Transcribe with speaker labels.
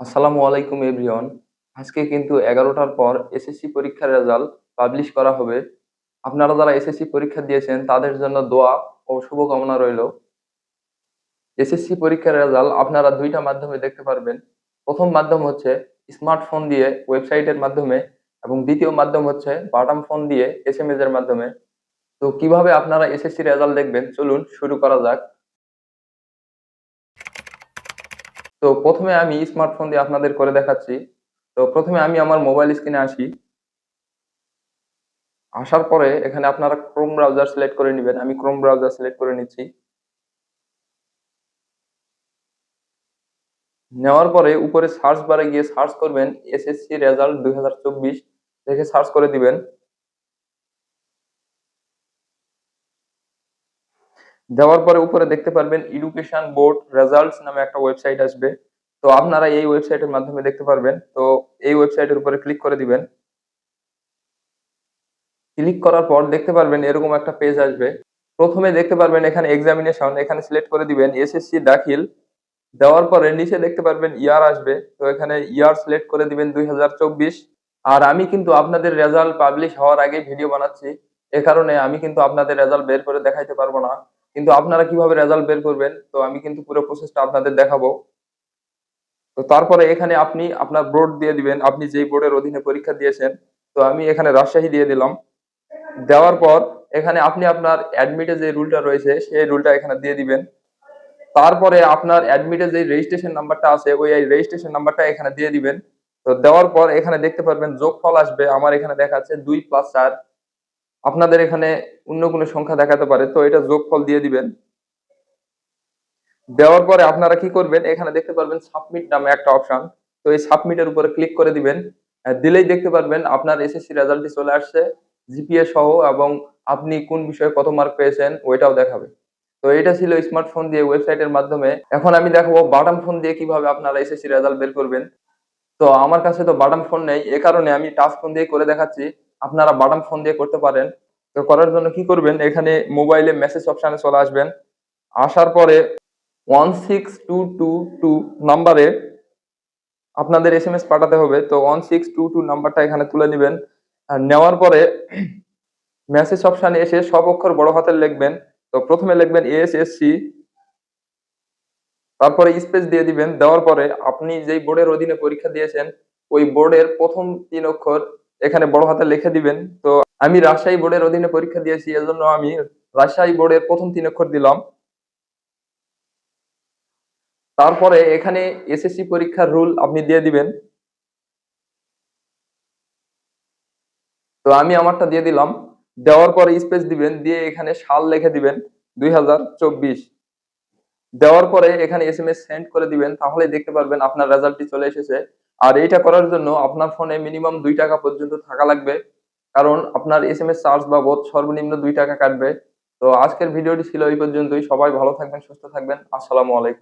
Speaker 1: আসসালামু আলাইকুম, এভরিওয়ান। আজকে কিন্তু এগারোটার পর এসএসসি পরীক্ষার রেজাল্ট পাবলিশ করা হবে। আপনারা যারা এসএসসি পরীক্ষা দিয়েছেন, তাদের জন্য দোয়া ও শুভকামনা রইল। এসএসসি পরীক্ষার রেজাল্ট আপনারা দুইটা মাধ্যমে দেখতে পারবেন। প্রথম মাধ্যম হচ্ছে স্মার্টফোন দিয়ে ওয়েবসাইটের মাধ্যমে এবং দ্বিতীয় মাধ্যম হচ্ছে বাটাম ফোন দিয়ে এস এর মাধ্যমে। তো কীভাবে আপনারা এসএসসি রেজাল্ট দেখবেন? চলুন শুরু করা যাক। তো প্রথমে আমি স্মার্টফোন দিয়ে আপনাদের করে দেখাচ্ছি। তো প্রথমে আমি আমার মোবাইল স্ক্রিনে আসি। আসার পরে এখানে আপনারা ক্রোম ব্রাউজার সিলেক্ট করে নেবেন। আমি ক্রোম ব্রাউজার সিলেক্ট করে নিচ্ছি। নেওয়ার পরে উপরে সার্চ বারে গিয়ে সার্চ করবেন এসএসসি রেজাল্ট দুই হাজার চব্বিশ। দেখে সার্চ করে দিবেন। দেওয়ার পরে উপরে দেখতে পারবেন এডুকেশন বোর্ড রেজাল্টস নামে একটা ওয়েবসাইট আসবে। তো আপনারা এই ওয়েবসাইটের মাধ্যমে দেখতে পারবেন। তো এই ওয়েবসাইটের উপরে ক্লিক করে দিবেন। ক্লিক করার পর দেখতে পারবেন এরকম একটা পেজ আসবে। প্রথমে দেখতে পারবেন এখানে এক্সামিনেশন এখানে সিলেক্ট করে দিবেন এসএসসি দাখিল। দেওয়ার পরে নিচে দেখতে পারবেন ইয়ার আসবে। তো এখানে ইয়ার সিলেক্ট করে দিবেন দুই হাজার চব্বিশ। আর আমি কিন্তু আপনাদের রেজাল্ট পাবলিশ হওয়ার আগে ভিডিও বানাচ্ছি। এ কারণে আমি কিন্তু আপনাদের রেজাল্ট বের করে দেখাইতে পারব না। কিন্তু আপনারা কীভাবে রেজাল্ট বের করবেন, তো আমি কিন্তু পুরো প্রসেসটা আপনাদের দেখাবো। তো তারপরে এখানে আপনি আপনার বোর্ড দিয়ে দিবেন, আপনি যেই বোর্ডের অধীনে পরীক্ষা দিয়েছেন, তো আমি এখানে রাজশাহী দিয়ে দিলাম। দেওয়ার পর এখানে আপনি আপনার অ্যাডমিটে যে রুলটা রয়েছে, সেই রুলটা এখানে দিয়ে দিবেন। তারপরে আপনার অ্যাডমিটে যে রেজিস্ট্রেশন নাম্বারটা আছে, ওই রেজিস্ট্রেশন নাম্বারটা এখানে দিয়ে দিবেন। তো দেওয়ার পর এখানে দেখতে পারবেন যোগফল আসবে, আমার এখানে দেখাচ্ছে দুই প্লাস চার। আপনাদের এখানে অন্য কোনো সংখ্যা দেখাতে পারে, তো এটা যোগফল দিয়ে দিবেন। দেওয়ার পরে আপনারা কি করবেন, এখানে দেখতে পারবেন সাবমিট নামে একটা অপশন তো এই সাবমিটের উপরে ক্লিক করে দিবেন। দিলেই দেখতে পারবেন আপনার এসএসসি রেজাল্টটি চলে আসছে জিপিএ সহ, এবং আপনি কোন বিষয়ে কত মার্ক পেয়েছেন, ওইটাও দেখাবে। তো এটা ছিল স্মার্টফোন দিয়ে ওয়েবসাইটের মাধ্যমে। এখন আমি দেখাবো বাটাম ফোন দিয়ে কীভাবে আপনারা এসএসসি রেজাল্ট বের করবেন। তো আমার কাছে তো বাটাম ফোন নেই, এ কারণে আমি টাচ ফোন দিয়ে করে দেখাচ্ছি। আপনারা বাটাম ফোন দিয়ে করতে পারেন। তো করার জন্য কি করবেন? এখানে মোবাইলে মেসেজ অপশানে চলে আসবেন। আসার পরে one six two two two নাম্বারে আপনাদের এস এম এস পাঠাতে হবে। তো ওয়ান সিক্স টু টু নাম্বারটা এখানে তুলে নেবেন। নেওয়ার পরে মেসেজ অপশানে এসে সব অক্ষর বড় হাতের লিখবেন। তো প্রথমে লিখবেন এস এস সি তারপরে স্পেস দিয়ে দিবেন। দেওয়ার পরে আপনি যেই বোর্ডের অধীনে পরীক্ষা দিয়েছেন, ওই বোর্ডের প্রথম তিন অক্ষর এখানে বড় হাতে লিখে দিবেন। তো আমি রাজশাহী বোর্ডের অধীনে পরীক্ষা দিয়েছি, এজন্য আমি রাজশাহী বোর্ডের প্রথম তিন অক্ষর দিলাম। তারপরে এখানে এসএসসি পরীক্ষার রুল আপনি দিয়ে দিবেন। তো আমি আমারটা দিয়ে দিলাম। দেওয়ার পরে স্পেস দিবেন, দিয়ে এখানে সাল লিখে দিবেন, দুই হাজার চব্বিশ। দেওয়ার পরে এখানে এস এম এস সেন্ড করে দিবেন, তাহলে দেখতে পারবেন আপনার রেজাল্টটি চলে এসেছে। আর এইটা করার জন্য আপনার ফোনে মিনিমাম দুই টাকা পর্যন্ত থাকা লাগবে। কারণ আপনার এস এম এস চার্জ বাবদ সর্বনিম্ন দুই টাকা কাটবে। তো আজকের ভিডিওটি ছিল এই পর্যন্তই। সবাই ভালো থাকবেন, সুস্থ থাকবেন। আসসালামু আলাইকুম।